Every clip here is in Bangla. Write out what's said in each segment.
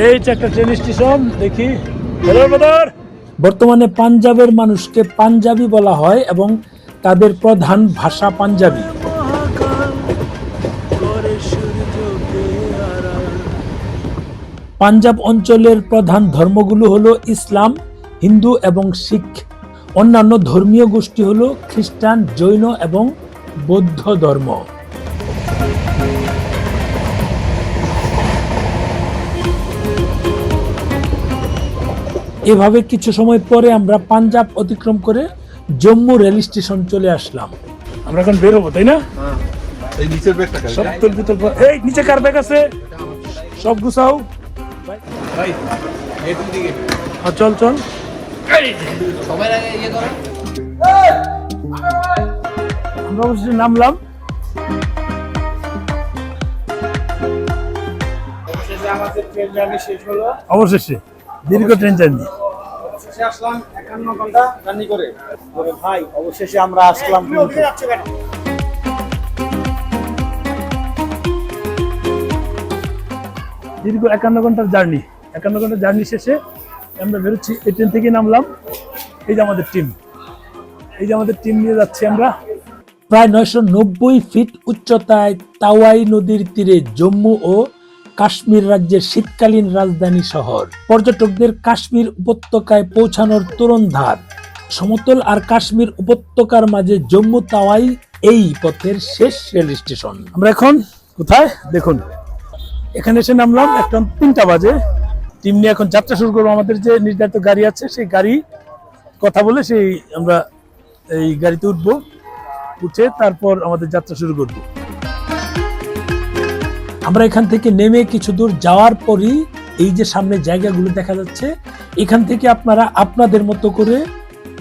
এই একটা ট্রেন স্টেশন দেখি। বর্তমানে পাঞ্জাবের মানুষকে পাঞ্জাবি বলা হয় এবং তাদের প্রধান ভাষা পাঞ্জাবি। পাঞ্জাব অঞ্চলের প্রধান ধর্মগুলো হলো ইসলাম, হিন্দু এবং শিখ। অন্যান্য ধর্মীয় গোষ্ঠী হল খ্রিস্টান, জৈন এবং বৌদ্ধ ধর্ম। এভাবে কিছু সময় পরে আমরা পাঞ্জাব অতিক্রম করে জম্মু রেল স্টেশন চলে আসলাম। আমরা এখন বেরোবো তাই না? এই নিচে কার ব্যাগ আছে? সব গুছাও। আর চল চল। সবাই আগে ইয়ে করো। আমরা অবশ্যই নামলাম। অবশেষে। দীর্ঘ ট্রেন জার্নি। আসলাম একান্ন ঘণ্টা জার্নি করে। ভাই অবশেষে আমরা আসলাম দীর্ঘ একান্ন ঘণ্টার জার্নি। একান্ন ঘণ্টার জার্নি শেষে আমরা বেরোচ্ছি এই ট্রেন থেকে নামলাম। এই যে আমাদের টিম। এই যে আমাদের টিম নিয়ে যাচ্ছি আমরা। প্রায় নয়শো নব্বই ফিট উচ্চতায় তাওয়াই নদীর তীরে জম্মু ও কাশ্মীর রাজ্যের শীতকালীন রাজধানী শহর। পর্যটকদের কাশ্মীর উপত্যকায় পৌঁছানোর তরুণ ধার। সমতল আর কাশ্মীর উপত্যকার মাঝে জম্মু তাওয়াই এই পথের শেষ রেল স্টেশন। আমরা এখন কোথায়? দেখুন, এখানে এসে নামলাম, এখন তিনটা বাজে। টিম নিয়ে এখন যাত্রা শুরু করব। আমাদের যে নির্ধারিত গাড়ি আছে, সেই গাড়ি কথা বলে সেই আমরা এই গাড়িতে উঠবো, উঠে তারপর আমাদের যাত্রা শুরু করব। আমরা এখান থেকে নেমে কিছু দূর যাওয়ার পরই এই যে সামনে জায়গাগুলো দেখা যাচ্ছে, এখান থেকে আপনারা আপনাদের মতো করে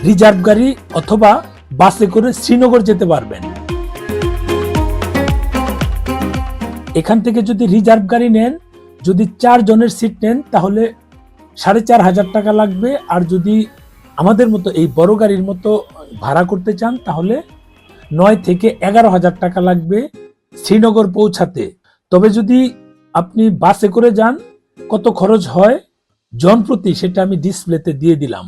রিজার্ভ গাড়ি অথবা বাসে করে শ্রীনগর যেতে পারবেন। এখান থেকে যদি রিজার্ভ গাড়ি নেন, যদি চার জনের সিট নেন, তাহলে সাড়ে চার হাজার টাকা লাগবে। আর যদি আমাদের মতো এই বড় গাড়ির মতো ভাড়া করতে চান, তাহলে নয় থেকে এগারো হাজার টাকা লাগবে শ্রীনগর পৌঁছাতে। তবে যদি আপনি বাসে করে যান, কত খরচ হয়? জন প্রতি সেটা আমি ডিসপ্লেতে দিয়ে দিলাম।